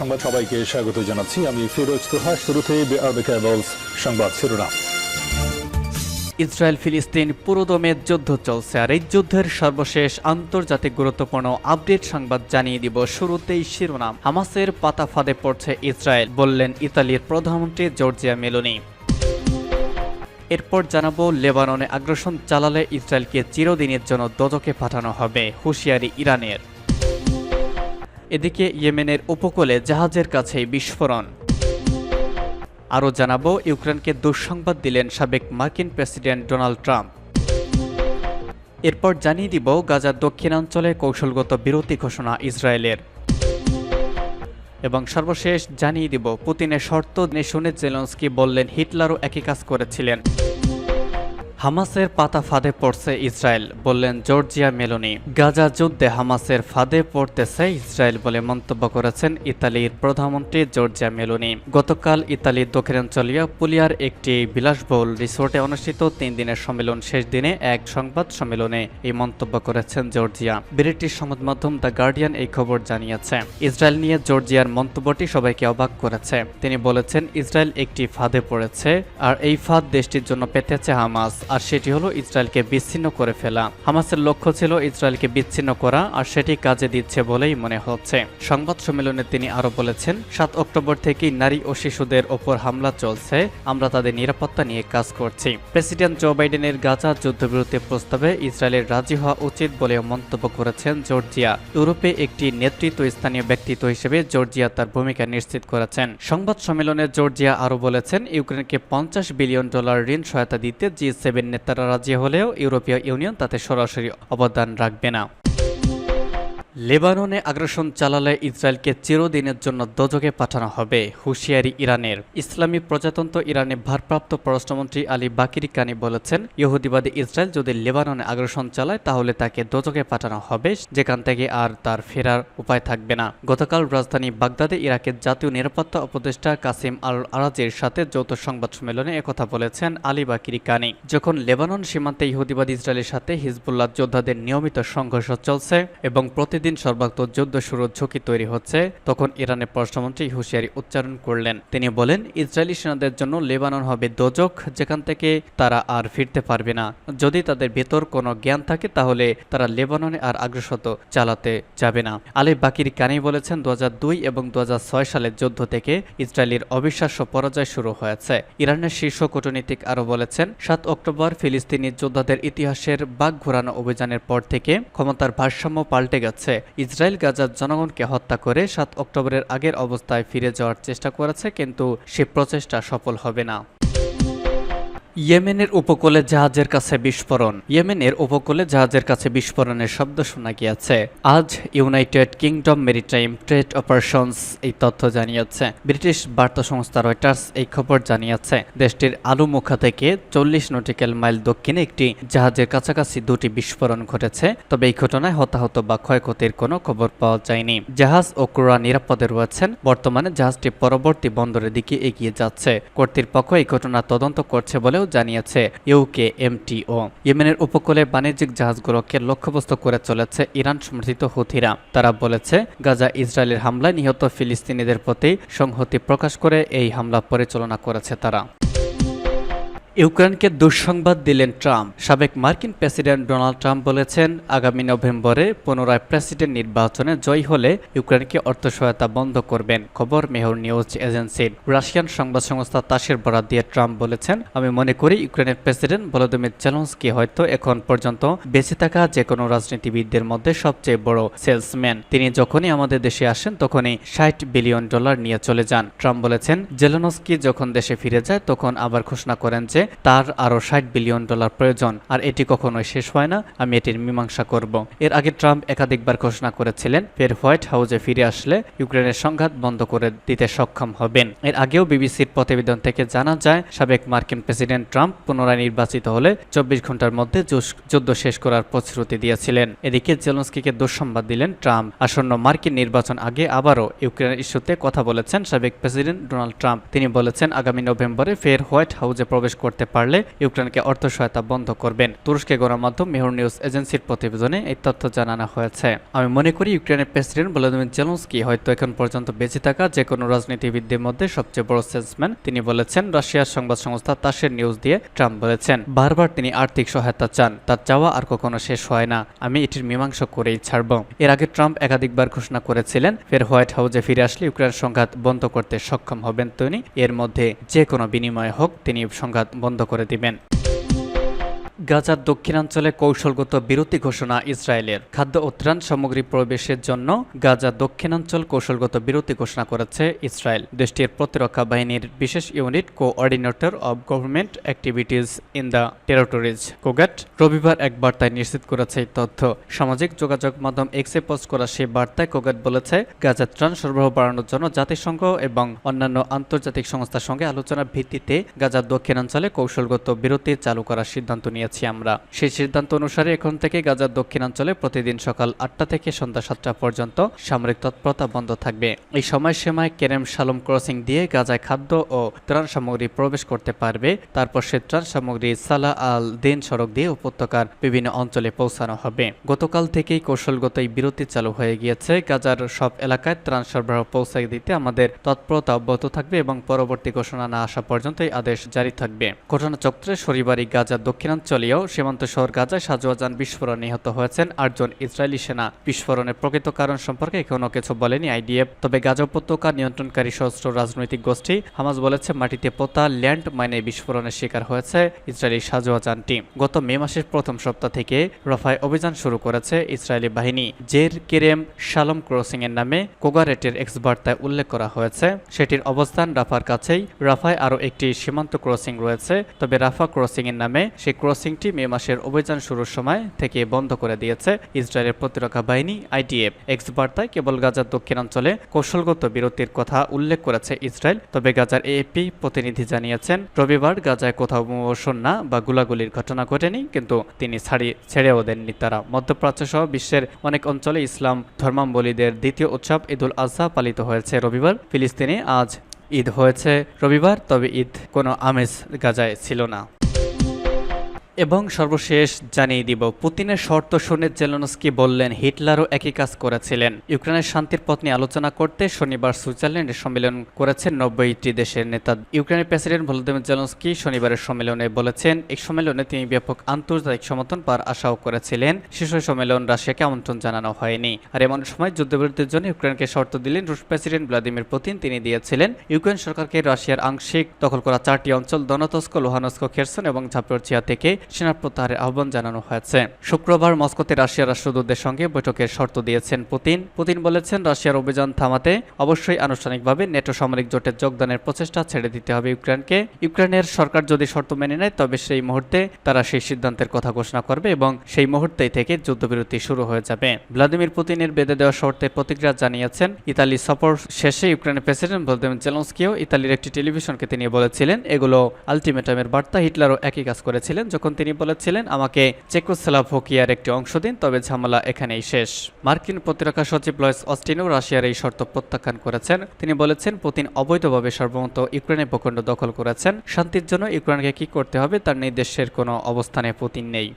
সংবাদ সবাইকে স্বাগত জানাচ্ছি। আমি ফিরোজ তোহা শুরুতে সংবাদ শিরোনাম। ইসরায়েল ফিলিস্তিন পুরোদমে যুদ্ধ চলছে আর এই যুদ্ধের সর্বশেষ আন্তর্জাতিক গুরুত্বপূর্ণ আপডেট সংবাদ জানিয়ে দিব শুরুতেই শিরোনাম। হামাসের পাতা ফাঁদে পড়ছে ইসরায়েল, বললেন ইতালির প্রধানমন্ত্রী জর্জিয়া মেলোনি। এরপর জানাব, লেবাননে আগ্রাসন চালালে ইসরায়েলকে চিরদিনের জন্য দোজকে পাঠানো হবে হুঁশিয়ারি ইরানের। এদিকে ইয়েমেনের উপকূলে জাহাজের কাছেই বিস্ফোরণ। আরও জানাব, ইউক্রেনকে দুঃসংবাদ দিলেন সাবেক মার্কিন প্রেসিডেন্ট ডোনাল্ড ট্রাম্প। এরপর জানিয়ে দিব গাজার দক্ষিণাঞ্চলে কৌশলগত বিরতি ঘোষণা ইসরায়েলের। এবং সর্বশেষ জানিয়ে দিব, পুতিনের শর্ত শুনে জেলন্সকি বললেন, হিটলারও একই কাজ করেছিলেন। হামাসের পাতা ফাঁদে পড়ছে ইসরায়েল বললেন জর্জিয়া মেলোনি। গাজা যুদ্ধে হামাসের ফাঁদে পড়তেছে ইসরায়েল বলে মন্তব্য করেছেন ইতালির প্রধানমন্ত্রী জর্জিয়া মেলোনি। গতকাল ইতালির দক্ষিণাঞ্চলীয় পুলিয়ার একটি বিলাসবহুল রিসোর্টে অনুষ্ঠিত তিন দিনের সম্মেলন শেষ দিনে এক সংবাদ সম্মেলনে এই মন্তব্য করেছেন জর্জিয়া। ব্রিটিশ সংবাদ মাধ্যম দ্য গার্ডিয়ান এই খবর জানিয়েছে। ইসরায়েল নিয়ে জর্জিয়ার মন্তব্যটি সবাইকে অবাক করেছে। তিনি বলেছেন, ইসরায়েল একটি ফাঁদে পড়েছে, আর এই ফাঁদ দেশটির জন্য পেতেছে হামাস। আর সেটি হলো ইসরায়েলকে বিচ্ছিন্ন করে ফেলা। হামাসের লক্ষ্য ছিল ইসরায়েলকে বিচ্ছিন্ন করা, আর সেটি কাজে দিচ্ছে বলেই মনে হচ্ছে। সংবাদ সম্মেলনে তিনি আরও বলেছেন, সাত অক্টোবর থেকেই নারী ও শিশুদের ওপর হামলা চলছে, আমরা তাদের নিরাপত্তা নিয়ে কাজ করছি। প্রেসিডেন্ট জো বাইডেনের গাজা যুদ্ধবিরতি প্রস্তাবে ইসরায়েলের রাজি হওয়া উচিত বলে মন্তব্য করেছেন জর্জিয়া। ইউরোপে একটি নেতৃত্ব স্থানীয় ব্যক্তিত্ব হিসেবে জর্জিয়া তার ভূমিকা নিশ্চিত করেছেন। সংবাদ সম্মেলনে জর্জিয়া আরও বলেছেন, ইউক্রেনকে পঞ্চাশ বিলিয়ন ডলার ঋণ সহায়তা দিতে জি সেভেন নেতারা রাজি হলেও ইউরোপীয় ইউনিয়ন তাতে সরাসরি অবদান রাখবে না। লেবাননে আগ্রাসন চালালে ইসরায়েলকে চিরদিনের জন্য দোজকে পাঠানো হবে হুঁশিয়ারি ইরানের। ইসলামী প্রজাতন্ত্র ইরানে ভারপ্রাপ্ত পররাষ্ট্রমন্ত্রী আলী বাকিরি কানি বলেছেন, ইহুদিবাদী ইসরায়েল যদি লেবাননে আগ্রাসন চালায়, তাহলে তাকে দোজকে পাঠানো হবে, যেখান থেকে আর তার ফেরার উপায় থাকবে না। গতকাল রাজধানী বাগদাদে ইরাকের জাতীয় নিরাপত্তা উপদেষ্টা কাসিম আল আরাজের সাথে যৌথ সংবাদ সম্মেলনে একথা বলেছেন আলী বাকিরি কানি। যখন লেবানন সীমান্তে ইহুদিবাদী ইসরায়েলের সাথে হিজবুল্লাহ যোদ্ধাদের নিয়মিত সংঘর্ষ চলছে এবং প্রতিদিন সর্বাত্মক যুদ্ধ শুরুর ঝুঁকি তৈরি হচ্ছে, তখন ইরানের পররাষ্ট্রমন্ত্রী হুঁশিয়ারি উচ্চারণ করলেন। তিনি বলেন, ইসরায়েলি সেনাদের জন্য লেবানন হবে দোজক, যেখান থেকে তারা আর ফিরতে পারবে না। যদি তাদের ভেতর কোনো জ্ঞান থাকে, তাহলে তারা লেবাননে আর আগ্রসত চালাতে যাবে না। আলী বাকির কানি বলেছেন দু হাজার দুই এবং দু হাজার ছয় সালের যুদ্ধ থেকে ইসরায়েলের অবিশ্বাস্য পরাজয় শুরু হয়েছে। ইরানের শীর্ষ কূটনীতিক আরও বলেছেন, সাত অক্টোবর ফিলিস্তিনি যোদ্ধাদের ইতিহাসের বাঘ ঘোরানো অভিযানের পর থেকে ক্ষমতার ভারসাম্য পাল্টে গেছে। ইসরায়েল গাজার জনগণকে হত্যা করে সাত অক্টোবরের আগের অবস্থায় ফিরে যাওয়ার চেষ্টা করেছে, কিন্তু সে প্রচেষ্টা সফল হবে না। ইয়েমেনের উপকূলে জাহাজের কাছে বিস্ফোরণ। ইয়েমেনের উপকূলে জাহাজের কাছে বিস্ফোরণের শব্দ শোনা গিয়েছে। আজ United Kingdom Maritime Trade Operations এই তথ্য জানিয়েছে। ব্রিটিশ বার্তা সংস্থা রয়টার্স এই খবর জানিয়েছে। দেশটির আলুমুখা থেকে চল্লিশ নটিক্যাল মাইল দক্ষিণে একটি জাহাজের কাছাকাছি দুটি বিস্ফোরণ ঘটেছে, তবে এই ঘটনায় হতাহত বা ক্ষয়ক্ষতির কোনো খবর পাওয়া যায়নি। জাহাজ ও ক্রোড়া নিরাপদে রয়েছেন। বর্তমানে জাহাজটি পরবর্তী বন্দরের দিকে এগিয়ে যাচ্ছে। কর্তৃপক্ষ এই ঘটনা তদন্ত করছে বলেও জানিয়েছে, ইউকে এমটিও। ইয়েমেনের উপকূলে বাণিজ্যিক জাহাজগুলোকে লক্ষ্যবস্তু করে চলেছে ইরান সমর্থিত হুথিরা তারা বলেছে, গাজা ইসরায়েলের হামলায় নিহত ফিলিস্তিনিদের প্রতি সংহতি প্রকাশ করে এই হামলা পরিচালনা করেছে তারা। ইউক্রেনকে দুঃসংবাদ দিলেন ট্রাম্প। সাবেক মার্কিন প্রেসিডেন্ট ডোনাল্ড ট্রাম্প বলেছেন, আগামী নভেম্বরে পুনরায় প্রেসিডেন্ট নির্বাচনে জয়ী হলে ইউক্রেনকে অর্থ সহায়তা বন্ধ করবেন, খবর মেহর নিউজ এজেন্সির রাশিয়ান সংবাদ সংস্থা তাসের বরাদ দিয়ে ট্রাম্প বলেছেন, আমি মনে করি ইউক্রেনের প্রেসিডেন্ট ভলোদিমির জেলন্সকি হয়তো এখন পর্যন্ত বেঁচে থাকা যে কোনো রাজনীতিবিদদের মধ্যে সবচেয়ে বড় সেলসম্যান। তিনি যখনই আমাদের দেশে আসেন, তখনই ষাট বিলিয়ন ডলার নিয়ে চলে যান। ট্রাম্প বলেছেন, জেলনস্কি যখন দেশে ফিরে যায়, তখন আবার ঘোষণা করেন যে তার আরও ষাট বিলিয়ন ডলার প্রয়োজন, আর এটি কখনোই শেষ হয় না, আমি এটির মীমাংসা করব। এর আগে ট্রাম্প একাধিকবার ঘোষণা করেছিলেন, ফের হোয়াইট হাউসে ফিরে আসলে ইউক্রেনের সংঘাত বন্ধ করে দিতে সক্ষম হবেন। এর আগেও বিবিসির প্রতিবেদন থেকে জানা যায়, সাবেক মার্কিন প্রেসিডেন্ট ট্রাম্প পুনরায় নির্বাচিত হলে চব্বিশ ঘণ্টার মধ্যে যুদ্ধ শেষ করার প্রতিশ্রুতি দিয়েছিলেন। এদিকে জেলন্সকিকে দুঃসংবাদ দিলেন ট্রাম্প। আসন্ন মার্কিন নির্বাচন আগে আবারও ইউক্রেনের ইস্যুতে কথা বলেছেন সাবেক প্রেসিডেন্ট ডোনাল্ড ট্রাম্প। তিনি বলেছেন, আগামী নভেম্বরে ফের হোয়াইট হাউসে প্রবেশ করতে করতে পারলে ইউক্রেনকে অর্থ সহায়তা বন্ধ করবেন। তুরস্কের গণমাধ্যম মেহর নিউজ এজেন্সির প্রতিবেদনে এই তথ্য জানানো হয়েছে। আমি মনে করি ইউক্রেনের প্রেসিডেন্ট ভলোদিমির জেলন্সকি হয়তো এখন পর্যন্ত বেঁচে থাকা যে কোনো রাজনীতিবিদদের মধ্যে সবচেয়ে বড় সেলসম্যান তিনি বলেছেন, রাশিয়ার সংবাদ সংস্থা তাসের নিউজ দিয়ে ট্রাম্প বলেছেন, বারবার তিনি আর্থিক সহায়তা চান, তার চাওয়া আর কখনো শেষ হয় না, আমি এটির মীমাংসা করেই ছাড়ব। এর আগে ট্রাম্প একাধিকবার ঘোষণা করেছিলেন, ফের হোয়াইট হাউসে ফিরে আসলে ইউক্রেন সংঘাত বন্ধ করতে সক্ষম হবেন তিনি, এর মধ্যে যে কোনো বিনিময় হোক তিনি সংঘাত বন্ধ করে দিবেন। গাজার দক্ষিণাঞ্চলে কৌশলগত বিরতি ঘোষণা ইসরায়েলের। খাদ্য ও ত্রাণ সামগ্রী প্রবেশের জন্য গাজা দক্ষিণাঞ্চল কৌশলগত বিরতি ঘোষণা করেছে ইসরায়েল। দেশটির প্রতিরক্ষা বাহিনীর বিশেষ unit coordinator of government activities in the territories COGAT রবিবার এক বার্তায় নিশ্চিত করেছে এই তথ্য। সামাজিক যোগাযোগ মাধ্যম এক্সে পোস্ট করা সেই বার্তায় কোগ্যাট বলেছে, গাজা ত্রাণ সরবরাহ বাড়ানোর জন্য জাতিসংঘ এবং অন্যান্য আন্তর্জাতিক সংস্থার সঙ্গে আলোচনার ভিত্তিতে গাজার দক্ষিণাঞ্চলে কৌশলগত বিরতি চালু করার সিদ্ধান্ত নিয়েছে। আমরা। সেই সিদ্ধান্ত অনুসারে এখন থেকে গাজার দক্ষিণাঞ্চলে প্রতিদিন সকাল আটটা থেকে সন্ধ্যা সাতটা পর্যন্ত সামরিক তৎপরতা বন্ধ থাকবে। এই সময়সীমায় কেরেম শালম ক্রসিং দিয়ে গাজায় খাদ্য ও ত্রাণ সামগ্রী প্রবেশ করতে পারবে। তারপর সে ত্রাণ সামগ্রী সালা আল দিন সড়ক দিয়ে উপত্যকার বিভিন্ন অঞ্চলে পৌঁছানো হবে। গতকাল থেকেই কৌশলগত এই বিরতি চালু হয়ে গিয়েছে। গাজার সব এলাকায় ত্রাণ সরবরাহ পৌঁছায় দিতে আমাদের তৎপরতা অব্যাহত থাকবে এবং পরবর্তী ঘোষণা না আসা পর্যন্ত এই আদেশ জারি থাকবে। ঘটনাচক্রে শনিবারই গাজার দক্ষিণাঞ্চলীয় সীমান্ত শহর গাজায় সাজোয়াজান বিস্ফোরণ নিহত হয়েছেন আটজন ইসরায়েলি সেনা। বিস্ফোরণের প্রকৃত কারণ সম্পর্কে এখনও কিছু বলেনি আইডিএফ। তবে গাজা উপত্যকা নিয়ন্ত্রণকারী সশস্ত্র রাজনৈতিক গোষ্ঠী হামাজ বলেছে মাটিতে পোতা ল্যান্ড মাইনে বিস্ফোরণের শিকার হয়েছে ইসরায়েলি সাজোয়াজানটি গত মে মাসের প্রথম সপ্তাহ থেকে রফায় অভিযান শুরু করেছে ইসরায়েলি বাহিনী। জের কেরেম শালম ক্রসিং এর নামে কোগারেটের এক্স বার্তায় উল্লেখ করা হয়েছে। সেটির অবস্থান রাফার কাছেই। রাফায় আরও একটি সীমান্ত ক্রসিং রয়েছে। তবে রাফা ক্রসিং এর নামে সেই ক্রসিংটি মে মাসের অভিযান শুরুর সময় থেকে বন্ধ করে দিয়েছে ইসরায়েলের প্রতিরক্ষা বাহিনী, আইটিএফ। এক্স বার্তায় কেবল গাজার দক্ষিণাঞ্চলে কৌশলগত বিরতির কথা উল্লেখ করেছে ইসরায়েল, তবে গাজার এএপি প্রতিনিধি জানিয়েছেন, রবিবার গাজায় কোথাও বোমবর্ষণ বা গুলাগুলির ঘটনা ঘটেনি, কিন্তু তিনি ছাড়ি, ছেড়েও দেননি তারা। মধ্যপ্রাচ্য সহ বিশ্বের অনেক অঞ্চলে ইসলাম ধর্মাবলীদের দ্বিতীয় উৎসব ঈদুল আজহা পালিত হয়েছে রবিবার। ফিলিস্তিনে আজ ঈদ হয়েছে রবিবার, তবে ঈদ কোনো আমেজ গাজায় ছিল না। এবং সর্বশেষ জানিয়ে দিব, পুতিনের শর্ত শুনে জেলনস্কি বললেন, হিটলারও একই কাজ করেছিলেন। ইউক্রেনের শান্তির পথ নিয়ে আলোচনা করতে শনিবার সুইজারল্যান্ডে সম্মেলন করেছেন নব্বইটি দেশের নেতা। ইউক্রেনের প্রেসিডেন্ট ভলোদিমির জেলনস্কি শনিবারের সম্মেলনে বলেছেন, এই সম্মেলনে তিনি ব্যাপক আন্তর্জাতিক সমর্থন পাওয়ার আশাও করেছিলেন। শীর্ষ সম্মেলন রাশিয়াকে আমন্ত্রণ জানানো হয়নি। আর এমন সময় যুদ্ধবিরতির জন্য ইউক্রেনকে শর্ত দিলেন রুশ প্রেসিডেন্ট ভ্লাদিমির পুতিন। তিনি দিয়েছিলেন, ইউক্রেন সরকারকে রাশিয়ার আংশিক দখল করা চারটি অঞ্চল, দনতস্ক, লোহানস্ক, খেরসন এবং ঝাপরচিয়া থেকে সেনা প্রত্যাহারের আহ্বান জানানো হয়েছে। শুক্রবার মস্কোতে রাশিয়ার রাষ্ট্রদূতদের সঙ্গে বৈঠকের শর্ত দিয়েছেন পুতিন। পুতিন বলেছেন, রাশিয়ার অভিযান থামাতে অবশ্যই আনুষ্ঠানিকভাবে নেটো সামরিক জোটের যোগদানের প্রচেষ্টা ছেড়ে দিতে হবে ইউক্রেনকে। ইউক্রেনের সরকার যদি শর্ত মেনে নেয়, তবে সেই মুহূর্তে তারা সেই সিদ্ধান্তের কথা ঘোষণা করবে এবং সেই মুহূর্তেই থেকে যুদ্ধবিরতি শুরু হয়ে যাবে। ভ্লাদিমির পুতিনের বেঁধে দেওয়া শর্তের প্রতিক্রিয়া জানিয়েছেন ইতালি সফর শেষে ইউক্রেনের প্রেসিডেন্ট ভ্লাদিমির জেলন্সকিও। ইতালির একটি টেলিভিশনকে তিনি বলেছিলেন, এগুলো আলটিমেটামের বার্তা। হিটলারও একই কাজ করেছিলেন যখন তিনি বলেছিলেন, আমাকে চেকোস্লাভোকিয়ার একটি অংশ দিন, তবে ঝামেলা এখানেই শেষ। মার্কিন প্রতিরক্ষা সচিব লয়েস অস্টিনও রাশিয়ার এই শর্ত প্রত্যাখ্যান করেছেন। তিনি বলেছেন, পুতিন অবৈধভাবে সর্বমত ইউক্রেনের ভূখণ্ড দখল করেছেন। শান্তির জন্য ইউক্রেনকে কি করতে হবে, তার নির্দেশের কোনো অবস্থানে পুতিন নেই।